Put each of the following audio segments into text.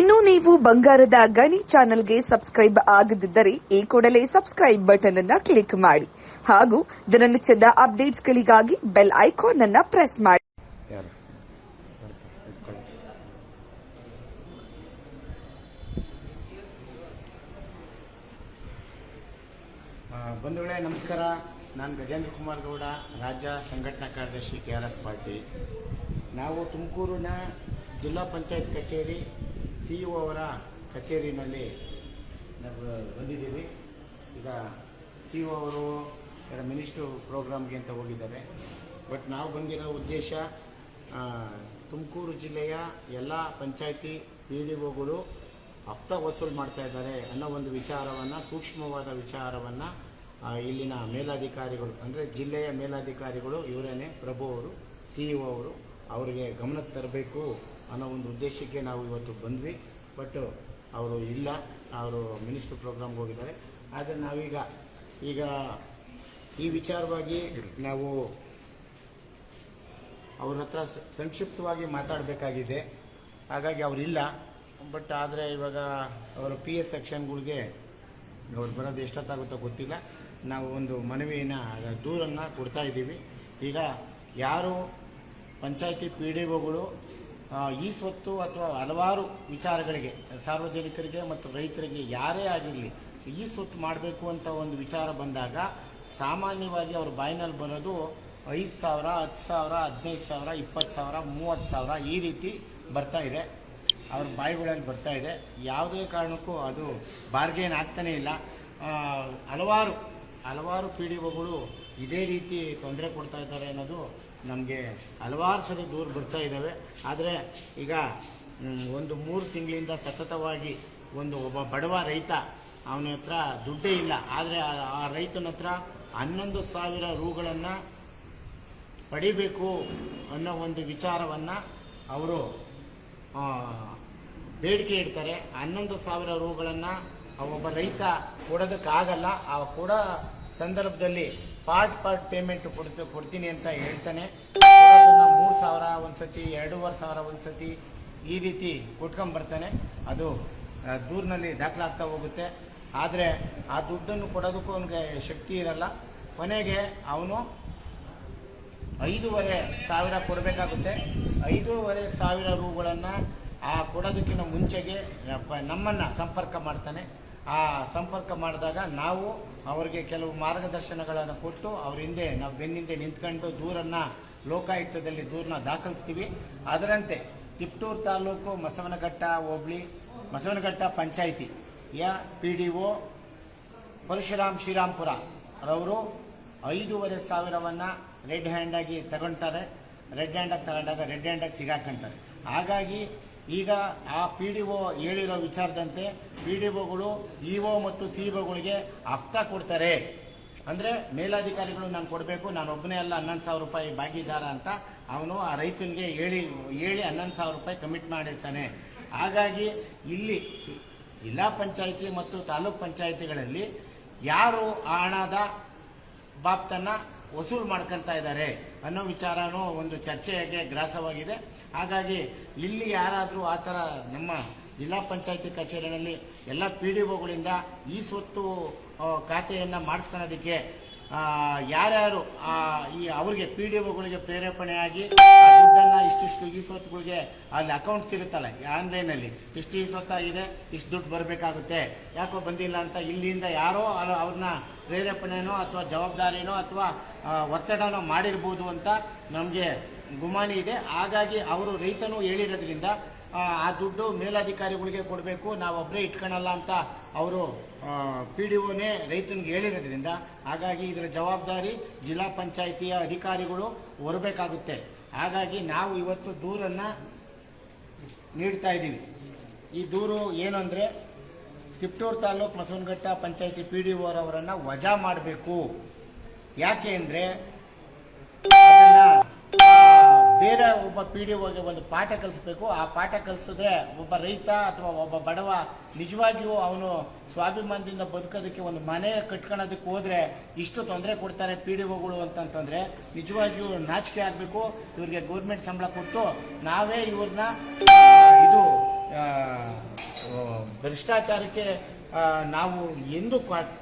ಇನ್ನು ನೀವು ಬಂಗಾರದ ಗಣಿ ಚಾನೆಲ್ಗೆ ಸಬ್ಸ್ಕ್ರೈಬ್ ಆಗದಿದ್ದರೆ ಈ ಕೂಡಲೇ ಸಬ್ಸ್ಕ್ರೈಬ್ ಬಟನ್ ಅನ್ನ ಕ್ಲಿಕ್ ಮಾಡಿ ಹಾಗೂ ದಿನನಿತ್ಯದ ಅಪ್ಡೇಟ್ಸ್ಗಳಿಗಾಗಿ ಬೆಲ್ ಐಕಾನ್ ಅನ್ನ ಪ್ರೆಸ್ ಮಾಡಿ. ಬಂಧುಗಳೇ, ನಮಸ್ಕಾರ. ನಾನು ಗಜೇಂದ್ರ ಕುಮಾರ್ ಗೌಡ, ರಾಜ್ಯ ಸಂಘಟನಾ ಕಾರ್ಯದರ್ಶಿ ಕೆ ಆರ್ ಎಸ್ ಪಾರ್ಟಿ ನಾವು ತುಮಕೂರಿನ ಜಿಲ್ಲಾ ಪಂಚಾಯತ್ ಕಚೇರಿ ಸಿ ಇ ಅವರ ಕಚೇರಿನಲ್ಲಿ ನಾವು ಬಂದಿದ್ದೀವಿ. ಈಗ ಸಿ ಇ ಅವರು ಮಿನಿಸ್ಟ್ರು ಪ್ರೋಗ್ರಾಮ್ಗೆ ಅಂತ ಹೋಗಿದ್ದಾರೆ. ಬಟ್ ನಾವು ಬಂದಿರೋ ಉದ್ದೇಶ ತುಮಕೂರು ಜಿಲ್ಲೆಯ ಎಲ್ಲ ಪಂಚಾಯಿತಿ ಪಿ ಡಿ ಒಗಳು ಹಫ್ತ ವಸೂಲು ಮಾಡ್ತಾ ಇದ್ದಾರೆ ಅನ್ನೋ ಒಂದು ವಿಚಾರವನ್ನು, ಸೂಕ್ಷ್ಮವಾದ ವಿಚಾರವನ್ನು ಇಲ್ಲಿನ ಮೇಲಾಧಿಕಾರಿಗಳು, ಅಂದರೆ ಜಿಲ್ಲೆಯ ಮೇಲಾಧಿಕಾರಿಗಳು ಇವರೇನೆ ಪ್ರಭು ಅವರು ಸಿ ಇ ಅವರು, ಅವರಿಗೆ ಗಮನಕ್ಕೆ ತರಬೇಕು. ಅನ್ನೋ ಒಂದು ಉದ್ದೇಶಕ್ಕೆ ನಾವು ಇವತ್ತು ಬಂದ್ವಿ. ಬಟ್ ಅವರು ಇಲ್ಲ. ಅವರು ಮಿನಿಸ್ಟ್ರ್ ಪ್ರೋಗ್ರಾಮ್ಗೆ ಹೋಗಿದ್ದಾರೆ. ಆದರೆ ನಾವೀಗ ಈಗ ಈ ವಿಚಾರವಾಗಿ ನಾವು ಅವ್ರ ಹತ್ರ ಸಂಕ್ಷಿಪ್ತವಾಗಿ ಮಾತಾಡಬೇಕಾಗಿದೆ. ಹಾಗಾಗಿ ಅವರಿಲ್ಲ ಬಟ್ ಆದರೆ ಇವಾಗ ಅವರ ಪಿ ಎಸ್ ಸೆಕ್ಷನ್ಗಳಿಗೆ ಅವ್ರು ಬರೋದು ಎಷ್ಟೊತ್ತಾಗುತ್ತೋ ಗೊತ್ತಿಲ್ಲ. ನಾವು ಒಂದು ಮನವಿನ ದೂರನ್ನು ಕೊಡ್ತಾ ಇದ್ದೀವಿ. ಈಗ ಯಾರು ಪಂಚಾಯಿತಿ ಪಿ ಡಿ ಒಗಳು ಈ ಸ್ವತ್ತು ಅಥವಾ ಹಲವಾರು ವಿಚಾರಗಳಿಗೆ, ಸಾರ್ವಜನಿಕರಿಗೆ ಮತ್ತು ರೈತರಿಗೆ ಯಾರೇ ಆಗಿರಲಿ ಈ ಸ್ವತ್ತು ಮಾಡಬೇಕು ಅಂತ ಒಂದು ವಿಚಾರ ಬಂದಾಗ ಸಾಮಾನ್ಯವಾಗಿ ಅವ್ರ ಬಾಯಿನಲ್ಲಿ ಬರೋದು ಐದು ಸಾವಿರ, ಹತ್ತು ಸಾವಿರ, ಹದಿನೈದು ಸಾವಿರ, ಇಪ್ಪತ್ತು ಸಾವಿರ, ಮೂವತ್ತು ಸಾವಿರ ಈ ರೀತಿ ಬರ್ತಾ ಇದೆ. ಅವ್ರ ಬಾಯಿಗಳಲ್ಲಿ ಬರ್ತಾ ಇದೆ. ಯಾವುದೇ ಕಾರಣಕ್ಕೂ ಅದು ಬಾರ್ಗೇನ್ ಆಗ್ತಾನೇ ಇಲ್ಲ. ಹಲವಾರು ಹಲವಾರು ಪಿ ಡಿ ಒಗಳು ಇದೇ ರೀತಿ ತೊಂದರೆ ಕೊಡ್ತಾ ಇದ್ದಾರೆ ಅನ್ನೋದು ನಮಗೆ ಹಲವಾರು ಸರಿ ದೂರ ಬರ್ತಾ ಇದ್ದಾವೆ ಆದರೆ ಈಗ ಒಂದು ಮೂರು ತಿಂಗಳಿಂದ ಸತತವಾಗಿ ಒಂದು ಒಬ್ಬ ಬಡವ ರೈತ ಅವನ ಹತ್ರ ದುಡ್ಡೇ ಇಲ್ಲ. ಆದರೆ ಆ- ರೈತನ ಹತ್ರ ಹನ್ನೊಂದು ಸಾವಿರ ರೂಗಳನ್ನು ಪಡಿಬೇಕು ಅನ್ನೋ ಒಂದು ವಿಚಾರವನ್ನು ಅವರು ಬೇಡಿಕೆ ಇಡ್ತಾರೆ. ಹನ್ನೊಂದು ಸಾವಿರ ರೂಗಳನ್ನು ಒಬ್ಬ ರೈತ ಕೊಡೋದಕ್ಕಾಗಲ್ಲ. ಆ ಕೊಡೋ ಸಂದರ್ಭದಲ್ಲಿ ಪಾರ್ಟ್ ಪಾರ್ಟ್ ಪೇಮೆಂಟ್ ಕೊಡ್ತು, ಕೊಡ್ತೀನಿ ಅಂತ ಹೇಳ್ತಾನೆ. ಮೂರು ಸಾವಿರ, ಒಂದ್ಸತಿ ಎರಡೂವರೆ ಸಾವಿರ, ಒಂದ್ಸತಿ ಈ ರೀತಿ ಕೊಟ್ಕೊಂಬರ್ತಾನೆ ಅದು ದೂರಿನಲ್ಲಿ ದಾಖಲಾಗ್ತಾ ಹೋಗುತ್ತೆ. ಆದರೆ ಆ ದುಡ್ಡನ್ನು ಕೊಡೋದಕ್ಕೂ ಅವನಿಗೆ ಶಕ್ತಿ ಇರಲ್ಲ. ಕೊನೆಗೆ ಅವನು ಐದೂವರೆ ಸಾವಿರ ಕೊಡಬೇಕಾಗುತ್ತೆ. ಐದೂವರೆ ಸಾವಿರ ರೂಗಳನ್ನು ಆ ಕೊಡೋದಕ್ಕಿಂತ ಮುಂಚೆಗೆ ನಮ್ಮನ್ನು ಸಂಪರ್ಕ ಮಾಡ್ತಾನೆ. ಆ ಸಂಪರ್ಕ ಮಾಡಿದಾಗ ನಾವು ಅವರಿಗೆ ಕೆಲವು ಮಾರ್ಗದರ್ಶನಗಳನ್ನು ಕೊಟ್ಟು ಅವ್ರ ಹಿಂದೆ ನಾವು ಬೆನ್ನಿಂದೆ ನಿಂತ್ಕೊಂಡು ದೂರನ್ನು ಲೋಕಾಯುಕ್ತದಲ್ಲಿ ದೂರನ್ನ ದಾಖಲಿಸ್ತೀವಿ. ಅದರಂತೆ ತಿಪ್ಟೂರು ತಾಲೂಕು ಮಸವನಘಟ್ಟ ಹೋಬಳಿ ಮಸವನಘಟ್ಟ ಪಂಚಾಯಿತಿ, ಯ P D O Parashuram Shrirampura ರವರು ಐದೂವರೆ ಸಾವಿರವನ್ನು ರೆಡ್ ಹ್ಯಾಂಡಾಗಿ ತಗೊಳ್ತಾರೆ ರೆಡ್ ಹ್ಯಾಂಡಾಗಿ ತಗೊಂಡಾಗ ರೆಡ್ ಹ್ಯಾಂಡಾಗಿ ಸಿಗಾಕೊಂತಾರೆ. ಹಾಗಾಗಿ ಈಗ ಆ ಪಿ ಡಿ ಒ ಹೇಳಿರೋ ವಿಚಾರದಂತೆ ಪಿ ಡಿ ಒಗಳು ಇ ಒ ಮತ್ತು ಸಿ ಒಗಳಿಗೆ ಹಫ್ತಾ ಕೊಡ್ತಾರೆ. ಅಂದರೆ ಮೇಲಾಧಿಕಾರಿಗಳು ನಾನು ಕೊಡಬೇಕು, ನಾನು ಒಬ್ಬನೇ ಅಲ್ಲ, ಹನ್ನೊಂದು ಸಾವಿರ ರೂಪಾಯಿ ಭಾಗಿದಾರ ಅಂತ ಅವನು ಆ ರೈತನಿಗೆ ಹೇಳಿ ಹೇಳಿ ಹನ್ನೊಂದು ಸಾವಿರ ರೂಪಾಯಿ ಕಮಿಟ್ ಮಾಡಿರ್ತಾನೆ. ಹಾಗಾಗಿ ಇಲ್ಲಿ ಜಿಲ್ಲಾ ಪಂಚಾಯಿತಿ ಮತ್ತು ತಾಲೂಕ್ ಪಂಚಾಯಿತಿಗಳಲ್ಲಿ ಯಾರು ಆ ಹಣದ ಬಾಬ್ತನ್ನು ವಸೂಲು ಮಾಡ್ಕೊತಾ ಇದ್ದಾರೆ? ಅನ್ನೋ ವಿಚಾರನೂ ಒಂದು ಚರ್ಚೆಗೆ ಗ್ರಾಸವಾಗಿದೆ. ಹಾಗಾಗಿ ಇಲ್ಲಿ ಯಾರಾದರೂ ಆ ಥರ ನಮ್ಮ ಜಿಲ್ಲಾ ಪಂಚಾಯತಿ ಕಚೇರಿನಲ್ಲಿ ಎಲ್ಲ ಪಿ ಡಿ ಒಗಳಿಂದ ಈ ಸ್ವತ್ತು ಖಾತೆಯನ್ನು ಮಾಡಿಸ್ಕೊಳ್ಳೋದಕ್ಕೆ ಯಾರ್ಯಾರು ಈ ಅವ್ರಿಗೆ ಪಿ ಡಿ ಒಗಳಿಗೆ ಪ್ರೇರೇಪಣೆಯಾಗಿ ದುಡ್ಡನ್ನು ಇಷ್ಟಿಷ್ಟು ಈ ಸ್ವತ್ತುಗಳಿಗೆ ಅಲ್ಲಿ ಅಕೌಂಟ್ಸ್ ಸಿಗುತ್ತಲ್ಲ ಆನ್ಲೈನಲ್ಲಿ ಇಷ್ಟು ಈ ಸ್ವತ್ತಾಗಿದೆ, ಇಷ್ಟು ದುಡ್ಡು ಬರಬೇಕಾಗುತ್ತೆ, ಯಾಕೋ ಬಂದಿಲ್ಲ ಅಂತ ಇಲ್ಲಿಂದ ಯಾರೋ ಅವ್ರ- ಅವ್ರನ್ನ ಪ್ರೇರೇಪಣೆನೋ ಅಥವಾ ಜವಾಬ್ದಾರಿನೋ ಅಥವಾ ಒತ್ತಡನೋ ಮಾಡಿರ್ಬೋದು ಅಂತ ನಮಗೆ ಗುಮಾನಿ ಇದೆ. ಹಾಗಾಗಿ ಅವರು ರೈತನು ಹೇಳಿರೋದ್ರಿಂದ ಆ, ದುಡ್ಡು ಮೇಲಾಧಿಕಾರಿಗಳಿಗೆ ಕೊಡಬೇಕು ನಾವೊಬ್ಬರೇ ಇಟ್ಕೊಳಲ್ಲ ಅಂತ ಅವರು ಪಿ ಡಿ ಒನೇ ರೈತನಿಗೆ ಹೇಳಿರೋದ್ರಿಂದ ಹಾಗಾಗಿ ಇದರ ಜವಾಬ್ದಾರಿ ಜಿಲ್ಲಾ ಪಂಚಾಯಿತಿಯ ಅಧಿಕಾರಿಗಳು ಹೊರಬೇಕಾಗುತ್ತೆ. ಹಾಗಾಗಿ ನಾವು ಇವತ್ತು ದೂರನ್ನು ನೀಡ್ತಾ ಇದ್ದೀವಿ. ಈ ದೂರು ಏನು ಅಂದರೆ ತಿಪ್ಟೂರು ತಾಲೂಕು ಮಸವನಘಟ್ಟ ಪಂಚಾಯಿತಿ ಪಿ ಡಿ ಒರವರನ್ನು ವಜಾ ಮಾಡಬೇಕು. ಯಾಕೆ ಅಂದರೆ ಬೇರೆ ಒಬ್ಬ ಪಿ ಡಿ ಒಗೆ ಒಂದು ಪಾಠ ಕಲಿಸ್ಬೇಕು. ಆ ಪಾಠ ಕಲಿಸಿದ್ರೆ ಒಬ್ಬ ರೈತ ಅಥವಾ ಒಬ್ಬ ಬಡವ ನಿಜವಾಗಿಯೂ ಅವನು ಸ್ವಾಭಿಮಾನದಿಂದ ಬದುಕೋದಕ್ಕೆ ಒಂದು ಮನೆ ಕಟ್ಕೊಳ್ಳೋದಕ್ಕೆ ಹೋದರೆ ಇಷ್ಟು ತೊಂದರೆ ಕೊಡ್ತಾರೆ ಪಿ ಡಿ ಒಗಳು ಅಂತಂತಂದರೆ. ನಿಜವಾಗಿಯೂ ನಾಚಿಕೆ ಆಗಬೇಕು. ಇವ್ರಿಗೆ ಗೌರ್ಮೆಂಟ್ ಸಂಬಳ ಕೊಟ್ಟು ನಾವೇ ಇವ್ರನ್ನ ಇದು ಭ್ರಷ್ಟಾಚಾರಕ್ಕೆ ನಾವು ಎಂದು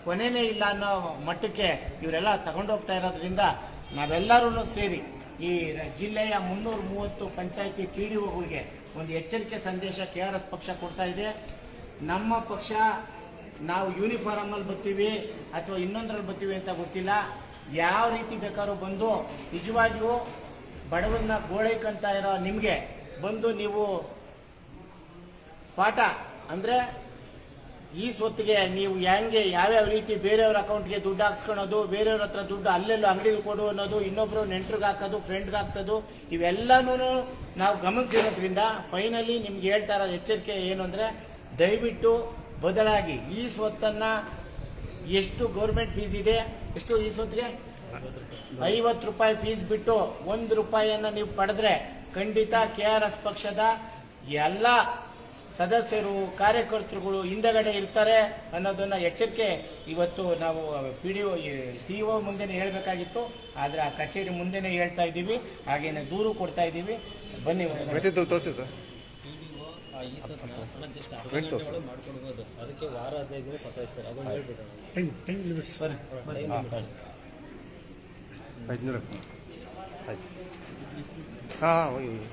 ಕೊನೆನೇ ಇಲ್ಲ ಅನ್ನೋ ಮಟ್ಟಕ್ಕೆ ಇವರೆಲ್ಲ ತಗೊಂಡೋಗ್ತಾ ಇರೋದ್ರಿಂದ ನಾವೆಲ್ಲರೂ ಸೇರಿ ಈ ಜಿಲ್ಲೆಯ ಮುನ್ನೂರ ಮೂವತ್ತು ಪಂಚಾಯತಿ ಪಿ ಡಿ ಒಗಳಿಗೆ ಒಂದು ಎಚ್ಚರಿಕೆ ಸಂದೇಶ ಕೆ ಆರ್ ಎಸ್ ಪಕ್ಷ ಕೊಡ್ತಾ ಇದೆ. ನಮ್ಮ ಪಕ್ಷ ನಾವು ಯೂನಿಫಾರ್ಮಲ್ಲಿ ಬರ್ತೀವಿ ಅಥವಾ ಇನ್ನೊಂದ್ರಲ್ಲಿ ಬರ್ತೀವಿ ಅಂತ ಗೊತ್ತಿಲ್ಲ. ಯಾವ ರೀತಿ ಬೇಕಾದ್ರೂ ಬಂದು ನಿಜವಾಗಿಯೂ ಬಡವನ್ನ ಗೋಳೈಕಂತ ಇರೋ ನಿಮಗೆ ಬಂದು ನೀವು ಪಾಠ ಅಂದರೆ ಈ ಸ್ವತ್ತಿಗೆ ನೀವು ಹೆಂಗೆ, ಯಾವ್ಯಾವ ರೀತಿ ಬೇರೆಯವ್ರ ಅಕೌಂಟ್ಗೆ ದುಡ್ಡು ಹಾಕ್ಸ್ಕೊಳೋದು, ಬೇರೆಯವ್ರ ಹತ್ರ ದುಡ್ಡು ಅಲ್ಲೆಲ್ಲೂ ಅಂಗಡಿಗೆ ಕೊಡು ಅನ್ನೋದು, ಇನ್ನೊಬ್ರು ನೆಂಟ್ರಿಗೆ ಹಾಕೋದು ಫ್ರೆಂಡ್ಗೆ ಹಾಕ್ಸೋದು ಇವೆಲ್ಲನೂ ನಾವು ಗಮನಿಸಿರೋದ್ರಿಂದ ಫೈನಲಿ ನಿಮ್ಗೆ ಹೇಳ್ತಾ ಇರೋದು ಎಚ್ಚರಿಕೆ ಏನು ಅಂದರೆ ದಯವಿಟ್ಟು ಬದಲಾಗಿ ಈ ಸ್ವತ್ತನ್ನು ಎಷ್ಟು ಗೌರ್ಮೆಂಟ್ ಫೀಸ್ ಇದೆ, ಎಷ್ಟು ಈ ಸ್ವತ್ತಿಗೆ ಐವತ್ತು ರೂಪಾಯಿ ಫೀಸ್ ಬಿಟ್ಟು ಒಂದು ರೂಪಾಯಿಯನ್ನು ನೀವು ಪಡೆದ್ರೆ ಖಂಡಿತ ಕೆ ಆರ್ ಎಸ್ ಪಕ್ಷದ ಎಲ್ಲ ಸದಸ್ಯರು ಕಾರ್ಯಕರ್ತರುಗಳು ಹಿಂದಗಡೆ ಇರ್ತಾರೆ ಅನ್ನೋದನ್ನು ಎಚ್ಚರಿಕೆ ಇವತ್ತು ನಾವು P D O C O ಮುಂದೆನೇ ಹೇಳಬೇಕಾಗಿತ್ತು. ಆದರೆ ಆ ಕಚೇರಿ ಮುಂದೆನೇ ಹೇಳ್ತಾ ಇದ್ದೀವಿ. ಹಾಗೇನೆ ದೂರು ಕೊಡ್ತಾ ಇದ್ದೀವಿ. ಬನ್ನಿ ತೋರಿಸಿ ಸರ್. ಈ ಸತ್ ಅನಂತಿಷ್ಟ Print ತೋರ್ಸು. ಒಳಗೆ ಮಾಡ್ಕೊಡ್ಬೋದು. ಅದಕ್ಕೆ ವಾರ ಹದಿನೈದು ದಿನ ಸತಾಯಿಸ್ತಾರೆ. ಅದನ್ನ ಹೇಳ್ಬಿಟ್ಟು ಐದುನೂರ ಆಯ್ತು. ಹಾಂ ಹೋಗಿ ಹೋಗಿ.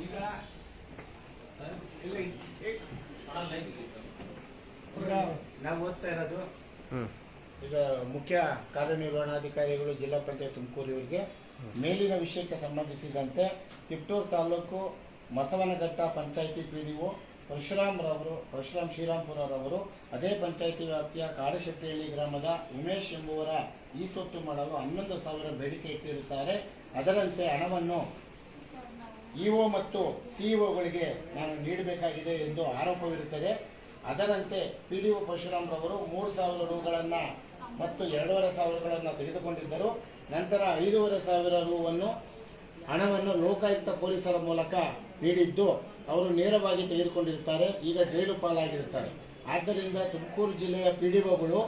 ಈಗ ಈಗ ನಾವು ಓದ್ತಾ ಇರೋದು ಈಗ ಮುಖ್ಯ ಕಾರ್ಯನಿರ್ವಹಣಾಧಿಕಾರಿಗಳು ಜಿಲ್ಲಾ ಪಂಚಾಯತ್ ತುಮಕೂರು ಇವರಿಗೆ. ಮೇಲಿನ ವಿಷಯಕ್ಕೆ ಸಂಬಂಧಿಸಿದಂತೆ Tiptur taluk Masavanaghatta panchayat P D O ಪರಶುರಾಮ್ರವರು Parashuram ಶ್ರೀರಾಮ್ಪುರರವರು ಅದೇ ಪಂಚಾಯತಿ ವ್ಯಾಪ್ತಿಯ ಕಾಡಶೆಟ್ಟಿಹಳ್ಳಿ ಗ್ರಾಮದ ಉಮೇಶ್ ಎಂಬುವರ ಈ ಸೊತ್ತು ಮಾಡಲು ಹನ್ನೊಂದು ಸಾವಿರ ಬೇಡಿಕೆ ಇಟ್ಟಿರುತ್ತಾರೆ. ಅದರಂತೆ ಹಣವನ್ನು ಇಒ ಮತ್ತು ಸಿಇಒಗಳಿಗೆ ನಾನು ನೀಡಬೇಕಾಗಿದೆ ಎಂದು ಆರೋಪವಿರುತ್ತದೆ. ಅದರಂತೆ ಪಿ ಡಿ ಒ ಪರಶುರಾಮ್ರವರು ಮೂರು ಸಾವಿರ ರೂಗಳನ್ನು ಮತ್ತು ಎರಡೂವರೆ ಸಾವಿರಗಳನ್ನು ತೆಗೆದುಕೊಂಡಿದ್ದರು. ನಂತರ ಐದೂವರೆ ಸಾವಿರ ರೂವನ್ನು ಹಣವನ್ನು ಲೋಕಾಯುಕ್ತ ಪೊಲೀಸರ ಮೂಲಕ ನೀಡಿದ್ದು ಅವರು ನೇರವಾಗಿ ತೆಗೆದುಕೊಂಡಿರುತ್ತಾರೆ. ಈಗ ಜೈಲು ಪಾಲಾಗಿರುತ್ತಾರೆ. ಆದ್ದರಿಂದ ತುಮಕೂರು ಜಿಲ್ಲೆಯ ಪಿ ಡಿ ಒಗಳು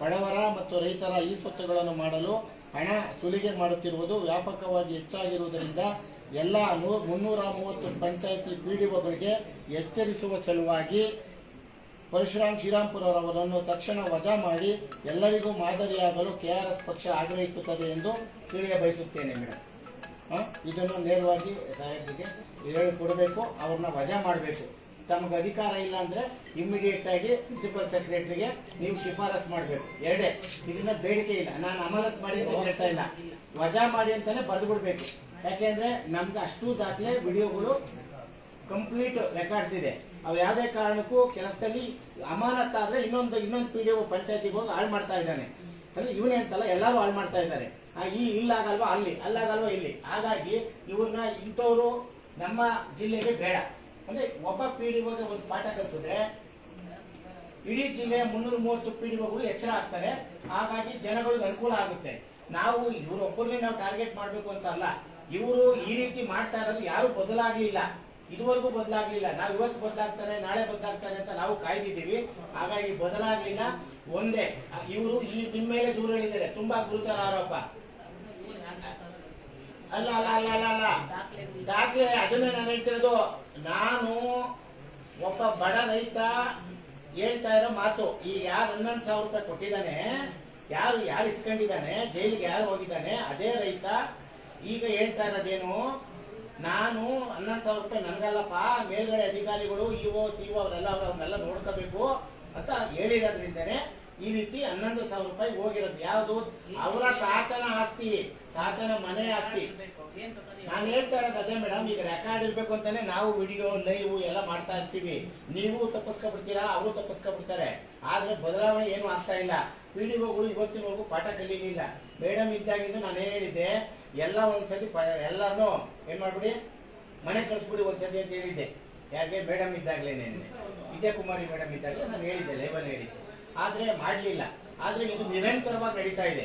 ಬಡವರ ಮತ್ತು ರೈತರ ಈ ಸ್ವತ್ತುಗಳನ್ನು ಮಾಡಲು ಹಣ ಸುಲಿಗೆ ಮಾಡುತ್ತಿರುವುದು ವ್ಯಾಪಕವಾಗಿ ಹೆಚ್ಚಾಗಿರುವುದರಿಂದ ಎಲ್ಲ ಮುನ್ನೂರ ಮೂವತ್ತು ಪಂಚಾಯಿತಿ ಪಿ ಎಚ್ಚರಿಸುವ ಸಲುವಾಗಿ ಪರಶುರಾಮ್ ಶ್ರೀರಾಮ್ಪುರರವರನ್ನು ತಕ್ಷಣ ವಜಾ ಮಾಡಿ ಎಲ್ಲರಿಗೂ ಮಾದರಿಯಾಗಲು ಕೆಆರ್ಎಸ್ ಪಕ್ಷ ಆಗ್ರಹಿಸುತ್ತದೆ ಎಂದು ತಿಳಿಯ ಬಯಸುತ್ತೇನೆ ಮೇಡಮ್ ಇದನ್ನು ನೇರವಾಗಿ ಸಾಹೇಬರಿಗೆ ಹೇಳಿಕೊಡಬೇಕು, ಅವ್ರನ್ನ ವಜಾ ಮಾಡಬೇಕು. ತಮಗೆ ಅಧಿಕಾರ ಇಲ್ಲ ಅಂದ್ರೆ ಇಮ್ಮಿಡಿಯೇಟ್ ಆಗಿ ಪ್ರಿನ್ಸಿಪಲ್ ಸೆಕ್ರೆಟರಿಗೆ ನೀವು ಶಿಫಾರಸ್ ಮಾಡಬೇಕು. ಎರಡೇ, ಇದನ್ನ ಬೇಡಿಕೆ ಇಲ್ಲ. ನಾನು ಅಮಾನತ್ ಮಾಡಿ ಅಂತ ಹೇಳ್ತಾ ಇಲ್ಲ. ವಜಾ ಮಾಡಿ ಅಂತಾನೆ ಬರೆದು ಬಿಡ್ಬೇಕು. ಯಾಕೆಂದ್ರೆ ನಮ್ಗೆ ಅಷ್ಟು ದಾಖಲೆ ವಿಡಿಯೋಗಳು ಕಂಪ್ಲೀಟ್ ರೆಕಾರ್ಡ್ಸ್ ಇದೆ. ಅವು ಯಾವುದೇ ಕಾರಣಕ್ಕೂ ಕೆಲಸದಲ್ಲಿ ಅಮಾನತ್ ಆದ್ರೆ ಇನ್ನೊಂದು ಇನ್ನೊಂದು ಪಿ ಡಿ ಒ ಪಂಚಾಯತಿಗೆ ಹೋಗಿ ಹಾಳು ಮಾಡ್ತಾ ಇದ್ದಾನೆ. ಅಂದ್ರೆ ಇವನೇ ಅಂತಲ್ಲ, ಎಲ್ಲರೂ ಹಾಳು ಮಾಡ್ತಾ ಇದ್ದಾರೆ. ಈ ಇಲ್ಲಾಗಲ್ವಾ, ಅಲ್ಲಿ, ಅಲ್ಲಾಗಲ್ವಾ, ಇಲ್ಲಿ. ಹಾಗಾಗಿ ಇವ್ರನ್ನ ಇಂಥವ್ರು ನಮ್ಮ ಜಿಲ್ಲೆಗೆ ಬೇಡ. ಅಂದ್ರೆ ಒಬ್ಬ ಪಿ ಡಿ ಒಗೆ ಒಂದು ಪಾಠ ಕಲಿಸಿದ್ರೆ ಇಡೀ ಜಿಲ್ಲೆ ಮುನ್ನೂರ ಮೂವತ್ತು ಪಿ ಡಿ ಒಗಳು ಎಚ್ಚರ ಆಗ್ತಾರೆ. ಹಾಗಾಗಿ ಜನಗಳಿಗೆ ಅನುಕೂಲ ಆಗುತ್ತೆ. ನಾವು ಇವರೊಬ್ಬರನ್ನೇ ನಾವು ಟಾರ್ಗೆಟ್ ಮಾಡಬೇಕು ಅಂತ ಅಲ್ಲ. ಇವರು ಈ ರೀತಿ ಮಾಡ್ತಾ ಇರೋದು ಯಾರು ಬದಲಾಗ್ಲಿಲ್ಲ. ಇದುವರೆಗೂ ಬದಲಾಗ್ಲಿಲ್ಲ. ನಾವು ಇವತ್ತು ಬದಲಾಗ್ತಾರೆ, ನಾಳೆ ಬದಲಾಗ್ತಾರೆ ಅಂತ ನಾವು ಕಾಯ್ದಿದ್ದೀವಿ. ಹಾಗಾಗಿ ಬದಲಾಗ್ಲಿಲ್ಲ. ಒಂದೇ, ಇವರು ಈ ನಿಮ್ಮ ಮೇಲೆ ದೂರ ಹೇಳಿದ್ದಾರೆ. ತುಂಬಾ ಗುರುತರ ಆರೋಪ. ಅಲ್ಲ ಅಲ್ಲ ಅಲ್ಲ ಅಲ್ಲ ಅಲ್ಲ. ದಾಖಲೆ, ಅದನ್ನೇ ನಾನು ಹೇಳ್ತಿರೋದು. ನಾನು ಒಬ್ಬ ಬಡ ರೈತ ಹೇಳ್ತಾ ಇರೋ ಮಾತು. ಈ ಯಾರು ಹನ್ನೊಂದು ಸಾವಿರ ರೂಪಾಯಿ ಕೊಟ್ಟಿದ್ದಾನೆ, ಯಾರು ಯಾರು ಇಸ್ಕೊಂಡಿದ್ದಾನೆ, ಜೈಲಿಗೆ ಯಾರು ಹೋಗಿದ್ದಾನೆ, ಅದೇ ರೈತ ಈಗ ಹೇಳ್ತಾ ಇರೋದೇನು, ನಾನು ಹನ್ನೊಂದು ಸಾವಿರ ರೂಪಾಯಿ ನನಗಲ್ಲಪ್ಪ, ಮೇಲ್ಗಡೆ ಅಧಿಕಾರಿಗಳು ಇಒ ಸಿಒ ಅವರೆಲ್ಲ ಅವ್ರನ್ನೆಲ್ಲ ನೋಡ್ಕೋಬೇಕು ಅಂತ ಹೇಳಿರೋದ್ರಿಂದನೇ ಈ ರೀತಿ ಹನ್ನೊಂದು ಸಾವಿರ ರೂಪಾಯಿ ಹೋಗಿರೋದು. ಯಾವುದು? ಅವರ ತಾತನ ಆಸ್ತಿ, ತಾತನ ಮನೆ ಆಸ್ತಿ. ನಾನು ಹೇಳ್ತಾ ಇರೋದು ಅದೇ ಮೇಡಮ್, ಈಗ ರೆಕಾರ್ಡ್ ಇರ್ಬೇಕು ಅಂತಾನೆ ನಾವು ವಿಡಿಯೋ ಲೈವ್ ಎಲ್ಲ ಮಾಡ್ತಾ ಇರ್ತೀವಿ. ನೀವು ತಪ್ಪಿಸ್ಕೊಬಿಡ್ತೀರಾ, ಅವರು ತಪ್ಪಿಸ್ಕೊಬಿಡ್ತಾರೆ. ಆದ್ರೆ ಬದಲಾವಣೆ ಏನು ಆಗ್ತಾ ಇಲ್ಲ. ಪಿಡಿಒಗಳು ಇವತ್ತಿನವರೆಗೂ ಪಾಠ ಕಲೀಲಿಲ್ಲ. ಮೇಡಮ್ ಇದ್ದಾಗಿಂದ ನಾನು ಏನ್ ಹೇಳಿದ್ದೆ ಎಲ್ಲ ಒಂದ್ಸತಿ ಎಲ್ಲಾನು ಏನ್ ಮಾಡ್ಬಿಡಿ? ಮನೆ ಕಳಿಸ್ಬಿಡಿ ಒಂದ್ಸತಿ ಅಂತ ಹೇಳಿದ್ದೆ. ಯಾಕೆ ಮೇಡಮ್ ಇದ್ದಾಗ್ಲೇನೆ ವಿದ್ಯಾಕುಮಾರಿ ಮೇಡಮ್ ಇದ್ದಾಗಲೇ ನಾನು ಹೇಳಿದ್ದೆ ಲೇಬಲ್ ಹೇಳಿದ್ದೆ. ಆದ್ರೆ ಮಾಡ್ಲಿಲ್ಲ. ಆದ್ರೆ ಇದು ನಿರಂತರವಾಗಿ ನಡೀತಾ ಇದೆ.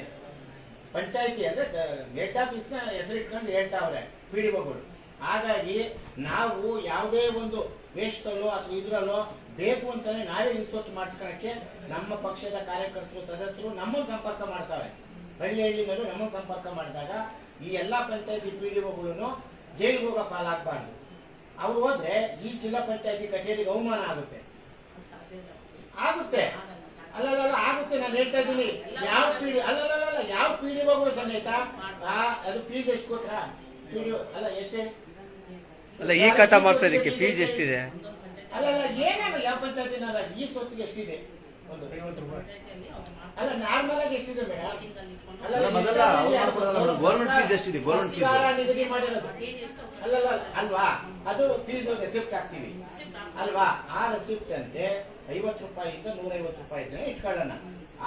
ಪಂಚಾಯಿತಿ ಅಂದ್ರೆ ಹೆಡ್ ಆಫೀಸ್ನ ಹೆಸರಿಟ್ಕೊಂಡು ಹೇಳ್ತಾವ್ರೆ ಪಿ ಡಿ ಒಗಳು ಹಾಗಾಗಿ ನಾವು ಯಾವುದೇ ಒಂದು ವೇಷದಲ್ಲೋ ಅಥವಾ ಇದ್ರಲ್ಲೋ ಬೇಕು ಅಂತಾನೆ ನಾವೇ ಇನ್ಸೊತ್ತು ಮಾಡಿಸ್ಕೊಳಕ್ಕೆ ನಮ್ಮ ಪಕ್ಷದ ಕಾರ್ಯಕರ್ತರು, ಸದಸ್ಯರು ನಮ್ಮನ್ನು ಸಂಪರ್ಕ ಮಾಡ್ತಾವೆ ಹಳ್ಳಿ ಹಳ್ಳಿನಲ್ಲೂ ನಮ್ಮನ್ನು ಸಂಪರ್ಕ ಮಾಡಿದಾಗ ಈ ಎಲ್ಲ ಪಂಚಾಯತಿ ಪಿ ಡಿ ಒಗಳು ಜೈಲಿಗೆ ಹೋಗೋ ಪಾಲಾಗಬಾರ್ದು. ಅವ್ರು ಹೋದ್ರೆ ಈ ಜಿಲ್ಲಾ ಪಂಚಾಯತಿ ಕಚೇರಿಗೆ ಅವಮಾನ ಆಗುತ್ತೆ. ಆಗುತ್ತೆ. ಅಲ್ಲಲ್ಲ ಆಗುತ್ತೆ. ನಾನು ಹೇಳ್ತಾ ಇದ್ದೀನಿ. ಯಾವ ಪೀಡಿ ಅಲ್ಲಲ್ಲ ಯಾವ ಪೀಡಿ ಒಗಳು ಸಮೇತ ಆ, ಅದು ಫೀಸ್ ಎಷ್ಟು ಕೊಟ್ರ ಪೀಡಿ ಅಲ್ಲ ಎಷ್ಟೇ? ಅಲ್ಲ ಈ ಕಥಾ ಮಾಡ್ಸೋದಕ್ಕೆ ಫೀಸ್ ಎಷ್ಟಿದೆ? ಅಲ್ಲಲ್ಲ ಏನಲ್ಲ ಯಾವ ಪಂಚಾಯತಿನ ಈ ಸ್ವತ್ತಿಗೆ ಎಷ್ಟಿದೆ? ಒಂದು ಅಲ್ಲ ನಾರ್ಮಲ್ ಆಗಿ ಎಷ್ಟಿದೆ ಮೇಡಮ್? ಅಲ್ಲ, ಮೊದಲ government fees ಎಷ್ಟಿದೆ? government fees. ನಿಗದಿ ಮಾಡಿರೋದು. ಅಲ್ಲಲ್ಲ ಅಲ್ವಾ? ಅದು ಫೀಸ್ ರೆಸಿಪ್ಟ್ ಹಾಕ್ತೀವಿ. ಅಲ್ವಾ? ಆ ರೆಸಿಪ್ಟ್ ಅಂತೆ ಐವತ್ತು ರೂಪಾಯಿಂದ ನೂರೈವತ್ತು ರೂಪಾಯಿ ಇದ್ರೆ ಇಟ್ಕೊಳ್ಳೋಣ.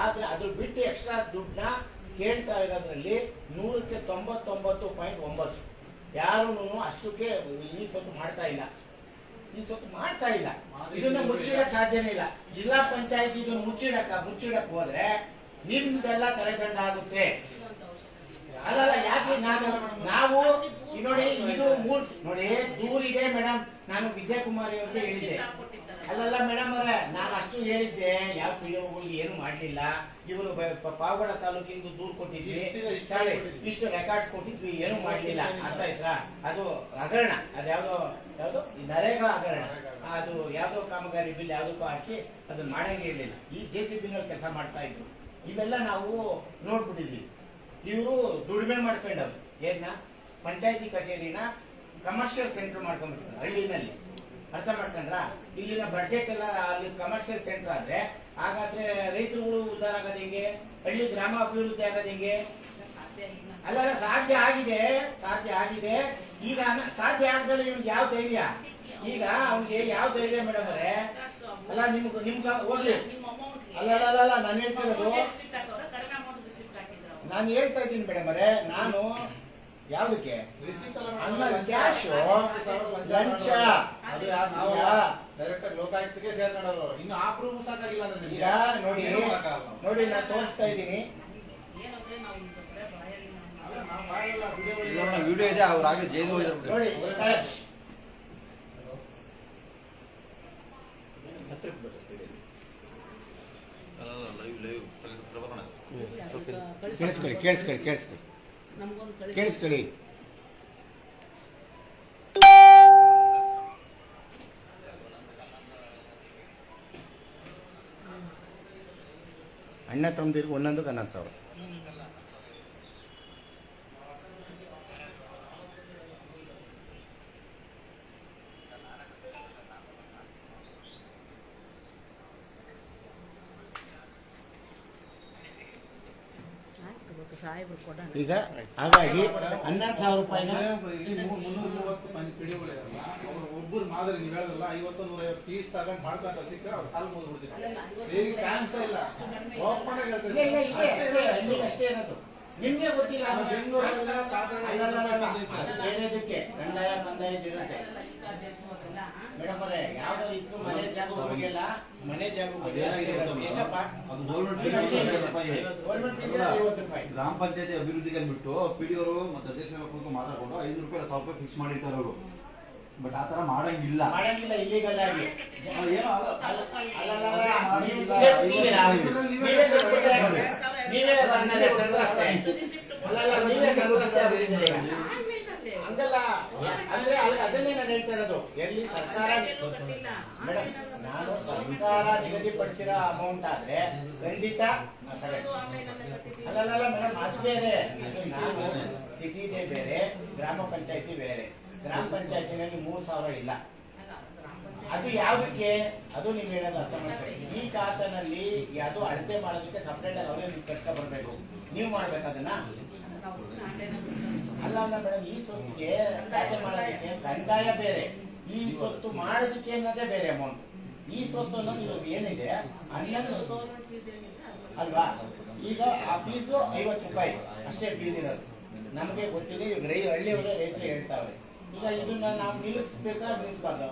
ಆದ್ರೆ ಅದ್ರ ಬಿಟ್ಟು ಎಕ್ಸ್ಟ್ರಾ ದುಡ್ಡನ್ನ ಕೇಳ್ತಾ ಇರೋದ್ರಲ್ಲಿ ನೂರಕ್ಕೆ ತೊಂಬತ್ತೊಂಬತ್ತು ಪಾಯಿಂಟ್ ಒಂಬತ್ತು. ಯಾರು ಅಷ್ಟಕ್ಕೆ ಈ ಸ್ವಲ್ಪ ಮಾಡ್ತಾ ಇಲ್ಲ. ಈ ಸ್ವಲ್ಪ ಮಾಡ್ತಾ ಇಲ್ಲ. ಇದನ್ನ ಮುಚ್ಚಿಡಕ್ ಸಾಧ್ಯನೇ ಇಲ್ಲ. ಜಿಲ್ಲಾ ಪಂಚಾಯತ್ ಇದನ್ನ ಮುಚ್ಚಿಡಕ, ಮುಚ್ಚಿಡಕ್ ಹೋದ್ರೆ ನಿಮ್ದೆಲ್ಲ ತಲೆದಂಡ ಆಗುತ್ತೆ. ಅಲ್ಲಲ್ಲ ಯಾಕೆ ನಾನು, ನಾವು ನೋಡಿ, ಇದು ಮೂರ್, ನೋಡಿ, ದೂರಿದೆ ಮೇಡಮ್ ನಾನು ವಿಜಯಕುಮಾರಿ ಅವ್ರಿಗೆ ಹೇಳಿದ್ದೆ. ಅಲ್ಲಲ್ಲ ಮೇಡಮ್ ಅವರೇ ನಾನು ಅಷ್ಟು ಹೇಳಿದ್ದೆ ಯಾವ ಪಿ ಡಿಒಗಳಿಗೆ ಏನು ಮಾಡಲಿಲ್ಲ. ಇವರು ಪಾವಗಡ ತಾಲೂಕಿಂದ ದೂರು ಕೊಟ್ಟಿದ್ವಿ. ಇಷ್ಟು ರೆಕಾರ್ಡ್ಸ್ ಕೊಟ್ಟಿದ್ವಿ. ಏನು ಮಾಡಲಿಲ್ಲ. ಅರ್ಥ ಆಯ್ತಾ? ಅದು ಹಗರಣ. ಅದು ಯಾವುದೋ ಈ ನರೇಗಾ ಹಗರಣ. ಅದು ಯಾವುದೋ ಕಾಮಗಾರಿ ಬಿಲ್ ಯಾವುದಕ್ಕೂ ಹಾಕಿ ಅದನ್ನ ಮಾಡಂಗೆ ಇರಲಿಲ್ಲ. ಈ ಜೆ ಸಿ ಬಿನಲ್ಲಿ ಕೆಲಸ ಮಾಡ್ತಾ ಇದ್ರು. ಇವೆಲ್ಲ ನಾವು ನೋಡ್ಬಿಟ್ಟಿದ್ವಿ. ಇವರು ದುಡಿಮೆ ಮಾಡ್ಕೊಂಡವ್ರು. ಏನ ಪಂಚಾಯತಿ ಕಚೇರಿನ ಕಮರ್ಷಿಯಲ್ ಸೆಂಟರ್ ಮಾಡ್ಕೊಂಡ್ಬಿಟ್ಟಿದ್ರು ಹಳ್ಳಿನಲ್ಲಿ. ಅರ್ಥ ಮಾಡ್ಕೊಂಡ್ರ? ಇಲ್ಲಿನ ಬಡ್ಜೆಟ್ ಎಲ್ಲ ಅಲ್ಲಿ ಕಮರ್ಷಿಯಲ್ ಸೆಂಟರ್ ಆದ್ರೆ ಹಾಗಾದ್ರೆ ರೈತರುಗಳು ಉದ್ಧಾರ ಆಗೋದ್ ಹೆಂಗೆ? ಹಳ್ಳಿ ಗ್ರಾಮ ಅಭಿವೃದ್ಧಿ ಆಗೋದ್ ಹೆಂಗೆ? ಅಲ್ಲ ಸಾಧ್ಯ ಆಗಿದೆ ಸಾಧ್ಯ ಆಗಿದೆ. ಈಗ ಸಾಧ್ಯ ಆಗದಲ್ಲ ಇವ್ನಿಗೆ ಯಾವ ಧೈರ್ಯ? ಈಗ ಅವ್ನಿಗೆ ಯಾವ ಧೈರ್ಯ ಮೇಡಮ್ ಅವರೇ? ಅಲ್ಲ ನಿಮ್ಗೆ ನಿಮ್ಗೆ ಹೋಗ್ಲಿ. ಅಲ್ಲ ಅಲ್ಲ ಅಲ್ಲ, ಅಲ್ಲ ನಾನು ಹೇಳ್ತಿರೋದು ನಾನು ಹೇಳ್ತಾ ಇದ್ದೀನಿ ಮೇಡಮ್ ಅವರೇ ನಾನು ಯಾವ್ದಕ್ಕೆ? ಅನ್ನ ಕ್ಯಾಶ್ ಲಂಚ? ಡೈರೆಕ್ಟ್ ಆಗಿ ಇನ್ನು ಆ ಪ್ರೂಫ್ ಸಾಕಾಗಿಲ್ಲ ಅಂದ್ರೆ ಈಗ ನೋಡಿ ನೋಡಿ ನಾನು ತೋರಿಸ್ತಾ ಇದ್ದೀನಿ. ವಿಡಿಯೋ ಇದೆ ಅವ್ರು ಜೈಲು ನೋಡಿ ಕರೆಕ್ಟ್. ಹತ್ರಕ್ಕೆ ಬರುತ್ತೆ. ಕೇಳಿಸ್ಕೊಳ್ಳಿ ಕೇಳಿಸ್ಕೊಳ್ಳಿ ಕೇಳಿಸ್ಕೊಳ್ಳಿ. ಕೇಳಿಸ್ಕೊಳ್ಳಿ. ಅಣ್ಣ ತಮ್ಮದಿರ್ಗೆ ಒಂದೊಂದು ಹನ್ನೊಂದು ಸಾವಿರ. ಈಗ ಹಾಗಾಗಿ ಹನ್ನೊಂದು ಸಾವಿರ ರೂಪಾಯಿನ ಒಬ್ಬರು ಮಾದರಿ ನೀವು ಹೇಳಿದ್ರಲ್ಲ ಐವತ್ತು ನೂರ ಐವತ್ತು ಫೀಸ್ ತಗೊಂಡು ಮಾಡ್ಕೊಂತ ಸಿಕ್ಕರೆ ಅವ್ರು ಕಾಲು ಮುಗಿದ್ಬಿಡ್ತೀವಿ ಚಾನ್ಸ್ ಇಲ್ಲ. ಓಪನ್ ಆಗಿ ಇಲ್ಲ ಇಲ್ಲ ಇದೆ ಅಷ್ಟೇ ನಿಮ್ಗೆ ಗೊತ್ತಿಲ್ಲ ಅದು ಬೆಂಗಳೂರಲ್ಲ ಅದು ಬೇರೆದಕ್ಕೆ ಕಂದಾಯ ಮೇಡಂ ಇರುತ್ತೆ ಮೇಡಮ್ ಅವರೇ ಯಾವ್ದೋ ಇತ್ತು ಮನೆ ಜಾಗಗಳಿಗೆಲ್ಲ ಮನೆ ಜಾಗ. ಎಷ್ಟಪ್ಪ ಅದು ಗೌರ್ಮೆಂಟ್ ರೂಪಾಯಿ ಗ್ರಾಮ ಪಂಚಾಯತಿ ಅಭಿವೃದ್ಧಿಗೆ ಅಂದ್ಬಿಟ್ಟು ಪಿ ಡಿ ಅವರು ಮತ್ತೆ ಅಧ್ಯಕ್ಷರ ಕೂತ್ಕೊಂಡು ಮಾತಾಡ್ಕೊಂಡು ಐನೂರು ರೂಪಾಯಿ ಸಾವಿರ ರೂಪಾಯಿ ಫಿಕ್ಸ್ ಮಾಡಿರ್ತಾರೆ ಅವರು ಬಟ್ ಆ ತರ ಮಾಡಂಗಿಲ್ಲ ಮಾಡಂಗಿಲ್ಲ ಇಲ್ಲಿಗಲ್ ಆಗಿ ಅವ್ರು ಏನೋ ಅಲ್ಲ- ಅಲ್ಲ- ಅಲ್ಲಲ್ಲ, ನೀವು ಇಲ್ಲೇ ಕೊಟ್ಟಿದ್ದೀರಾ? ನೀವೇ ಕೊಟ್ಬಿಟ್ರೆ ಬಂದರೆ ಸಂತ್ರಸ್ತೆ ಅಲ್ಲಲ್ಲ, ನೀವೇ ಸಂತ್ರಸ್ತೆ ಆಗಿದ್ದೀರಿ. ಹಂಗಲ್ಲ, ಅಂದ್ರೆ ಅದನ್ನೇ ನಾನು ಹೇಳ್ತಾ ಇರೋದು. ಎಲ್ಲಿ ಸರ್ಕಾರ ಮೇಡಮ್ ನಾನು ಸರ್ಕಾರ ನಿಗದಿಪಡಿಸಿರೋ ಅಮೌಂಟ್ ಆದ್ರೆ ಖಂಡಿತ. ಅಲ್ಲಲ್ಲ ಮೇಡಮ್ ಅದು ಬೇರೆ. ನಾನು ಸಿಟಿದೇ ಬೇರೆ, ಗ್ರಾಮ ಪಂಚಾಯತಿ ಬೇರೆ. ಗ್ರಾಮ ಪಂಚಾಯತಿನಲ್ಲಿ ಮೂರ್ ಸಾವಿರ ಇಲ್ಲ. ಅದು ಯಾವ್ದಕ್ಕೆ? ಅದು ನೀವು ಹೇಳೋದು ಅರ್ಥ ಮಾಡ್ಕೊಳ್ಳಿ ಈ ಖಾತನಲ್ಲಿ ಅದು ಅಳತೆ ಮಾಡೋದಕ್ಕೆ ಸಪ್ರೇಟ್ ಆಗಿ ಅವರೇ ಕಟ್ಕೊ ಬರ್ಬೇಕು. ನೀವು ಮಾಡ್ಬೇಕು ಅದನ್ನ? ಅಲ್ಲ ಅಲ್ಲ ಮೇಡಮ್, ಈ ಸೊತ್ತಿಗೆ ಅಳತೆ ಮಾಡೋದಕ್ಕೆ ಕಂದಾಯ ಬೇರೆ. ಈ ಸೊತ್ತು ಮಾಡೋದಕ್ಕೆ ಅನ್ನೋದೇ ಬೇರೆ ಅಮೌಂಟ್ ಈ ಸೊತ್ತು ಅನ್ನೋದು ಇವಾಗ ಏನಿದೆ? ಅಲ್ವಾ? ಈಗ ಆ ಫೀಸು ಐವತ್ತು ರೂಪಾಯಿ. ಅಷ್ಟೇ ಫೀಸ್ ಇರೋದು. ನಮಗೆ ಗೊತ್ತಿದೆ, ಇವಾಗ ರೈ ಹಳ್ಳಿಯವರೇ ರೈತರು ಹೇಳ್ತಾವ್ರೆ. ಈಗ ಇದನ್ನ ನಾವು ನಿಲ್ಲಿಸ್ಬೇಕಾ, ನಿಲ್ಲಿಸ್ಬಾರ್ದು?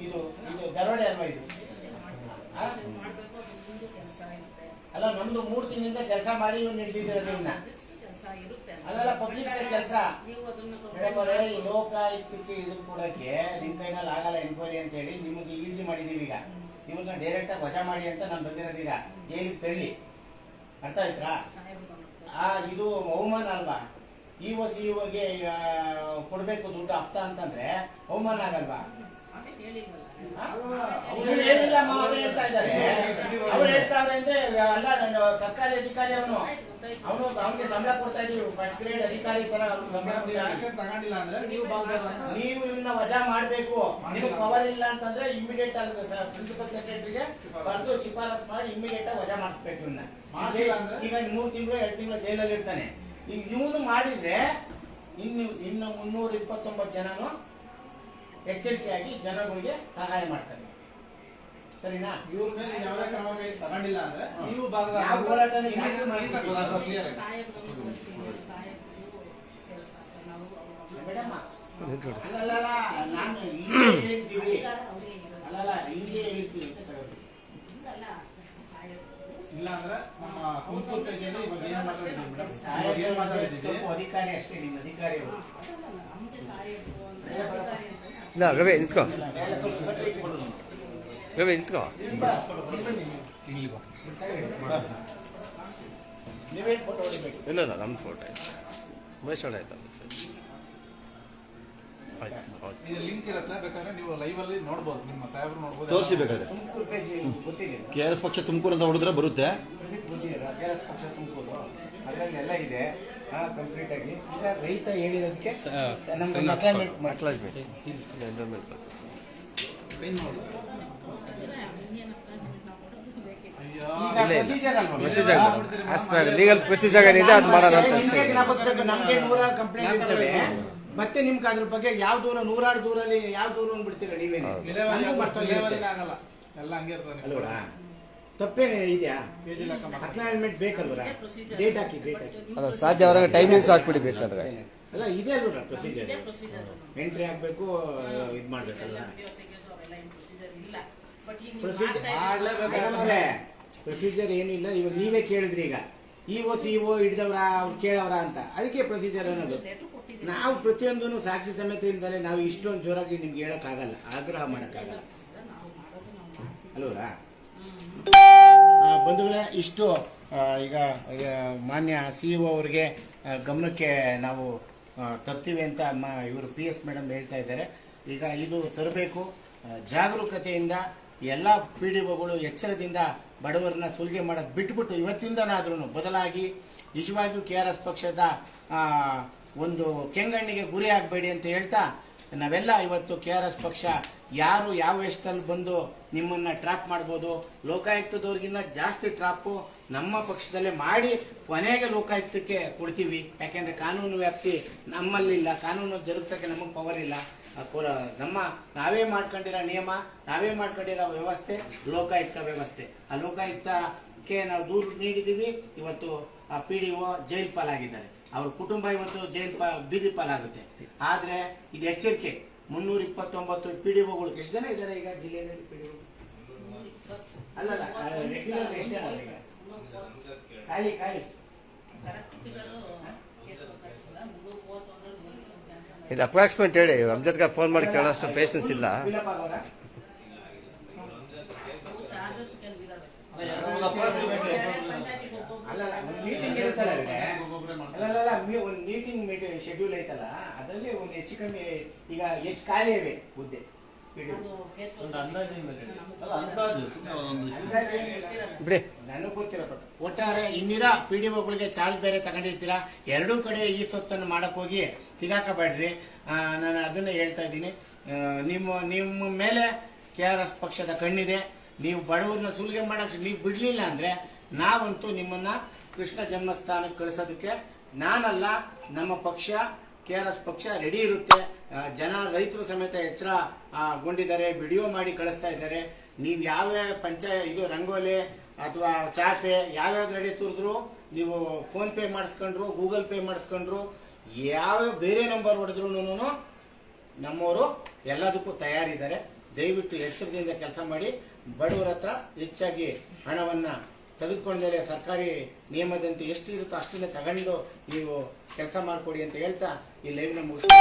ಇದು ಇದು ದರೋಡೆ ಅಲ್ವಾ ಇದು? ಅಲ್ಲ ನಮ್ದು ಮೂರು ದಿನದಿಂದ ಕೆಲಸ ಮಾಡಿ ಇವನ್ನ ಅಲ್ಲಲ್ಲ ಪಬ್ಲಿಕ್ ಕೆಲಸ. ಈ ಲೋಕಾಯುಕ್ತಕ್ಕೆ ಹಿಡಿದು ಕೊಡಕ್ಕೆ ನಿಮ್ ಕೈನಲ್ಲಿ ಆಗಲ್ಲ ಎನ್ಕ್ವೈರಿ ಅಂತ ಹೇಳಿ ನಿಮಗೆ ಈಸಿ ಮಾಡಿದೀವಿ ಈಗ. ಇವ್ರನ್ನ ಡೈರೆಕ್ಟ್ ಆಗಿ ವಜಾ ಮಾಡಿ ಅಂತ ನಾನು ಬಂದಿರೋದು ಈಗ. ಜೈಲಿಗೆ ತಳ್ಳಿ? ಅರ್ಥ ಆಯ್ತಾ ಆ, ಇದು ಅವಮಾನ ಅಲ್ವಾ? ಈ ವಸಿ ಇವಾಗೆ ಕೊಡ್ಬೇಕು ದುಡ್ಡು ಹಫ್ತಾ ಅಂತಂದ್ರೆ ಅವಮಾನ ಆಗಲ್ವಾ? ಅವ್ರು ಹೇಳಿಲ್ಲ ಅಮ್ಮ, ಅವ್ರು ಹೇಳ್ತಾ ಇದ್ದಾರೆ. ಅವ್ರು ಹೇಳ್ತಾವ್ರೆ ಅಂದ್ರೆ ಅಲ್ಲ ನಾನು ಸರ್ಕಾರಿ ಅಧಿಕಾರಿ ಅವನು. ಅವನು ಅವನಿಗೆ ಸಂಬಳ ಕೊಡ್ತಾ ಇದೀವಿ ಫಸ್ಟ್ ಗ್ರೇಡ್ ಅಧಿಕಾರಿ ತರ ಸಂಬಳ ತಗೊಂಡಿಲ್ಲ ಅಂದ್ರೆ ನೀವು ನೀವು ಇವನ್ನ ವಜಾ ಮಾಡ್ಬೇಕು. ನಿಮಗೆ ಪವರ್ ಇಲ್ಲ ಅಂತಂದ್ರೆ ಇಮಿಡಿಯೇಟ್ ಆಗಿ ಪ್ರಿನ್ಸಿಪಲ್ ಸೆಕ್ರೆಟರಿಗೆ ಬರೆದು ಶಿಫಾರಸ್ ಮಾಡಿ ಇಮಿಡಿಯೇಟ್ ಆಗಿ ವಜಾ ಮಾಡಿಸ್ಬೇಕು ಇವನ್ನ? ಈಗ ಮೂರು ತಿಂಗಳು ಎರಡು ತಿಂಗಳು ಜೈಲಲ್ಲಿ ಇರ್ತಾನೆ. ಈಗ ಇವನು ಮಾಡಿದ್ರೆ ಇನ್ನು ಇನ್ನು ಮುನ್ನೂರ ಇಪ್ಪತ್ತೊಂಬತ್ತು ಜನನು ಎಚ್ಚರಿಕೆಯಾಗಿ ಜನಗಳಿಗೆ ಸಹಾಯ ಮಾಡ್ತಾರೆ. ಸರಿನಾ? ಇವ್ರ ಮೇಲೆ ನೀವು ಯಾವುದೇ ಕ್ರಮ ಕೈ ತಗೊಂಡಿಲ್ಲ ಅಂದ್ರೆ ನೀವು ಬಾಲ್ದಾರ ಯಾವ ಹೋರಾಟನ ಜಾಸ್ತಿ ಮಾಡ್ತೀವಿ? ಕ್ಲಿಯರ್ ಆಗಿ ಮೇಡಮ್ ಅಲ್ಲಲ್ಲ ನಾನು ಹಿಂಗೆ ಹೇಳ್ತೀವಿ. ಅಲ್ಲಲ್ಲ ಹಿಂಗೆ ಹೇಳ್ತೀವಿ ಅಂತ ತಗೋಬೇಕು ಇಲ್ಲ ಅಂದ್ರೆ ನಮ್ಮ ತುಮಕೂರು ಪೇಜಲ್ಲಿ ಇವಾಗ ಏನ್ ಮಾತಾಡಿದ್ವಿ ಮೇಡಮ್ ಸಹಾಯ ಇವಾಗ ಏನ್ ಮಾತಾಡಿದ್ದೀವಿ ತಪ್ಪು ಅಧಿಕಾರಿ ಅಷ್ಟೇ ನಿಮ್ಮ ಅಧಿಕಾರಿ ಅವರು ಇಲ್ಲ ರವೆ ನಿಂತ್ಕೋ ರವೆ ನಿಂತ್ಕೋ ಇಲ್ಲಿ ಇಲ್ಲಿ ನಮ್ಮ ಫೋಟೋ ಆಯ್ತು ಮಹೇಶ್ ಅವ್ರ ಆಯ್ತು ಸರ್ ಆಯ್ತು ಹೌದು ಲಿಂಕ್ ಇರುತ್ತೆ ಬೇಕಾದ್ರೆ ನೀವು ಲೈವ್ ಅಲ್ಲಿ ನೋಡ್ಬೋದು ನಿಮ್ಮ ಸಾಹೇಬ್ರು ನೋಡ್ಬೋದು ತೋರಿಸಿ ಬೇಕಾದ್ರೆ ಕೆ ಆರ್ ಎಸ್ ಪಕ್ಷ ತುಮಕೂರು ಅಂತ ಹೊಡೆದ್ರೆ ಬರುತ್ತೆ ಕೆ ಆರ್ ಎಸ್ ಪಕ್ಷ ತುಮಕೂರು ಅದರಲ್ಲಿ ಎಲ್ಲ ಇದೆ ಕಂಪ್ಲೀಟ್ ಆಗಿ. ಈಗ ರೈತ ಹೇಳಿರೋದಕ್ಕೆ ನಮ್ಗೆ ಲೀಗಲ್ ಪ್ರೊಸೀಜರ್ ಏನಿದೆ ಅದು ಮಾಡೋಣ ನಿಮ್ಗೆ ನೂರಾರು ಕಂಪ್ಲೇಂಟ್ ಇರ್ತವೆ. ಮತ್ತೆ ನಿಮ್ಗೆ ಅದ್ರ ಬಗ್ಗೆ ಯಾವ ದೂರ ನೂರಾರು ದೂರಲ್ಲಿ ಯಾವ ದೂರ ಅಂದ್ಬಿಡ್ತೀರ ನೀವೇನೆ? ಎಲ್ಲ ಹಂಗೆ ತಪ್ಪೇನೇ ಇದೆಯಾ? ಪೇಜ್ ಬೇಕಲ್ವಲ್ಲ ಡೇಟ್ ಹಾಕಿ ಡೇಟ್ ಹಾಕಿ. ಅಲ್ಲ ಸಾಧ್ಯ ಆದಾಗ ಟೈಮಿಂಗ್ಸ್ ಹಾಕ್ಬಿಡಿ ಬೇಕಾದ್ರೆ. ಅಲ್ಲ ಇದೆ ಅಲ್ವರ ಪ್ರೊಸೀಜರ್ ಎಂಟ್ರಿ ಆಗಬೇಕು ಇದು ಮಾಡಬೇಕಲ್ಲ ಪ್ರೊಸೀಜರ್ ಏನಿಲ್ಲ ಇವಾಗ ನೀವೇ ಕೇಳಿದ್ರಿ ಈಗ. ಇ ಒ ಸಿ ಒ ಹಿಡ್ದವ್ರ ಅವ್ರು ಕೇಳವ್ರ ಅಂತ. ಅದಕ್ಕೆ ಪ್ರೊಸೀಜರ್ ಅನ್ನೋದು. ನಾವು ಪ್ರತಿಯೊಂದನ್ನು ಸಾಕ್ಷಿ ಸಮೇತ ಇಲ್ದಲೆ ನಾವು ಇಷ್ಟೊಂದು ಜೋರಾಗಿ ನಿಮ್ಗೆ ಹೇಳಕ್ಕಾಗಲ್ಲ. ಆಗ್ರಹ ಮಾಡಕ್ಕಾಗಲ್ಲ. ಅಲ್ವರಾ? ಆ, ಬಂಧುಗಳೇ ಇಷ್ಟು ಈಗ ಮಾನ್ಯ ಸಿ ಇ ಅವರಿಗೆ ಆ, ಗಮನಕ್ಕೆ ನಾವು ತರ್ತೀವಿ ಅಂತ ಮ ಇವರು ಪಿ ಎಸ್ ಮೇಡಮ್ ಹೇಳ್ತಾ ಇದ್ದಾರೆ. ಈಗ ಇದು ತರಬೇಕು. ಜಾಗರೂಕತೆಯಿಂದ ಎಲ್ಲ ಪಿ ಡಿ ಒಗಳು ಎಚ್ಚರದಿಂದ ಬಡವರನ್ನ ಸುಲಿಗೆ ಮಾಡೋದು ಬಿಟ್ಬಿಟ್ಟು ಇವತ್ತಿಂದನಾದ್ರೂ ಬದಲಾಗಿ ನಿಜವಾಗಿಯೂ ಕೆ ಆರ್ ಎಸ್ ಪಕ್ಷದ ಒಂದು ಕೆಂಗಣ್ಣಿಗೆ ಗುರಿ ಆಗಬೇಡಿ ಅಂತ ಹೇಳ್ತಾ ನಾವೆಲ್ಲ ಇವತ್ತು ಕೆ ಆರ್ ಎಸ್ ಪಕ್ಷ ಯಾರು ಯಾವ ವೇಷದಲ್ಲಿ ಬಂದು ನಿಮ್ಮನ್ನು ಟ್ರ್ಯಾಪ್ ಮಾಡ್ಬೋದು, ಲೋಕಾಯುಕ್ತದವ್ರಿಗಿನ್ನ ಜಾಸ್ತಿ ಟ್ರಾಪು ನಮ್ಮ ಪಕ್ಷದಲ್ಲೇ ಮಾಡಿ ಕೊನೆಗೆ ಲೋಕಾಯುಕ್ತಕ್ಕೆ ಕೊಡ್ತೀವಿ. ಯಾಕೆಂದರೆ ಕಾನೂನು ವ್ಯಾಪ್ತಿ ನಮ್ಮಲ್ಲಿಲ್ಲ ಕಾನೂನು ಜರುಗಿಸೋಕ್ಕೆ ನಮಗೆ ಪವರ್ ಇಲ್ಲ. ನಮ್ಮ ನಾವೇ ಮಾಡ್ಕೊಂಡಿರೋ ನಿಯಮ, ನಾವೇ ಮಾಡ್ಕೊಂಡಿರೋ ವ್ಯವಸ್ಥೆ, ಲೋಕಾಯುಕ್ತ ವ್ಯವಸ್ಥೆ. ಆ ಲೋಕಾಯುಕ್ತಕ್ಕೆ ನಾವು ದೂರು ನೀಡಿದ್ದೀವಿ ಇವತ್ತು ಆ ಪಿ ಡಿ ಒ ಜೈಲ್ ಪಾಲಾಗಿದ್ದಾರೆ ಅವ್ರ ಕುಟುಂಬ ಇವತ್ತು ಜೈಲ್ ಪಾ ಬೀದಿ ಪಾಲಾಗುತ್ತೆ ಆದರೆ ಇದು ಎಚ್ಚರಿಕೆ. ಮುನ್ನೂರ ಇಪ್ಪತ್ತೊಂಬತ್ತು ಪಿ ಡಿ ಒಗಳು ಎಷ್ಟು ಜನ ಇದ್ದಾರೆ ಈಗ ಜಿಲ್ಲೆಯಲ್ಲಿ ಪಿ ಡಿ ಅಲ್ಲಲ್ಲ ರೆಗ್ಯುಲರ್ ಎಷ್ಟು ಜನ ಅವ್ರು ಈಗ? ಖಾಲಿ ಖಾಲಿ. ಇದು ಅಪ್ರಾಕ್ಸಿಮೇಟ್ ಹೇಳಿ ಅಮ್ಜದ್ಗೆ ಫೋನ್ ಮಾಡಿ ಕೇಳೋಷ್ಟು ಪೇಷನ್ಸ್ ಇಲ್ಲ. ಒಂದು ಮೀಟಿಂಗ್ ಶೆಡ್ಯೂಲ್ ಐತಲ್ಲ ಅದರಲ್ಲಿ ಒಂದು ಹೆಚ್ಚು ಕಮ್ಮಿ ಈಗ ಎಷ್ಟು ಖಾಲಿ ಇವೆ ಹುದ್ದೆ ನನಗೆ ಗೊತ್ತಿರೋ ಒಟ್ಟಾರೆ ಇನ್ನಿರ ಪಿ ಡಿ ಒಗಳಿಗೆ ಚಾರ್ಜ್ ಬೇರೆ ತಗೊಂಡಿರ್ತೀರಾ ಎರಡೂ ಕಡೆ ಈ ಸೊತ್ತನ್ನು ಮಾಡಕ್ ಹೋಗಿ ಸಿಗಾಕಬೇಡ್ರಿ ಆ, ನಾನು ಅದನ್ನ ಹೇಳ್ತಾ ಇದ್ದೀನಿ ನಿಮ್ಮ ನಿಮ್ಮ ಮೇಲೆ ಕೆ ಆರ್ ಎಸ್ ಪಕ್ಷದ ಕಣ್ಣಿದೆ ನೀವು ಬಡವರನ್ನ ಸುಲಿಗೆ ಮಾಡೋಕ್ಕೆ ನೀವು ಬಿಡಲಿಲ್ಲ ಅಂದರೆ ನಾವಂತೂ ನಿಮ್ಮನ್ನು ಕೃಷ್ಣ ಜನ್ಮಸ್ಥಾನಕ್ಕೆ ಕಳಿಸೋದಕ್ಕೆ ನಾನಲ್ಲ, ನಮ್ಮ ಪಕ್ಷ, ಕೆ ಆರ್ ಎಸ್ ಪಕ್ಷ ರೆಡಿ ಇರುತ್ತೆ. ಜನ ರೈತರು ಸಮೇತ ಎಚ್ಚರ ಗೊಂಡಿದ್ದಾರೆ ವಿಡಿಯೋ ಮಾಡಿ ಕಳಿಸ್ತಾ ಇದ್ದಾರೆ. ನೀವು ಯಾವ ಪಂಚಾಯ ಇದು ರಂಗೋಲಿ ಅಥವಾ ಚಾಪೆ ಯಾವ್ಯಾವ್ದ್ರಡಿ ತುರಿದ್ರು, ನೀವು ಫೋನ್ ಪೇ ಮಾಡಿಸ್ಕೊಂಡ್ರು ಗೂಗಲ್ ಪೇ ಮಾಡಿಸ್ಕೊಂಡ್ರು, ಯಾವ ಬೇರೆ ನಂಬರ್ ಹೊಡೆದ್ರು ನಮ್ಮವರು ಎಲ್ಲದಕ್ಕೂ ತಯಾರಿದ್ದಾರೆ. ದಯವಿಟ್ಟು ಎಚ್ಚರದಿಂದ ಕೆಲಸ ಮಾಡಿ. ಬಡವರ ಹತ್ರ ಹೆಚ್ಚಾಗಿ ಹಣವನ್ನು ತೆಗೆದುಕೊಂಡರೆ ಸರ್ಕಾರಿ ನಿಯಮದಂತೆ ಎಷ್ಟು ಇರುತ್ತೋ ಅಷ್ಟನ್ನ ತಗೊಂಡು ನೀವು ಕೆಲಸ ಮಾಡಿಕೊಡಿ ಅಂತ ಹೇಳ್ತಾ ಈ ಲೈವ್ನ ಮುಗಿಸ್ತಾ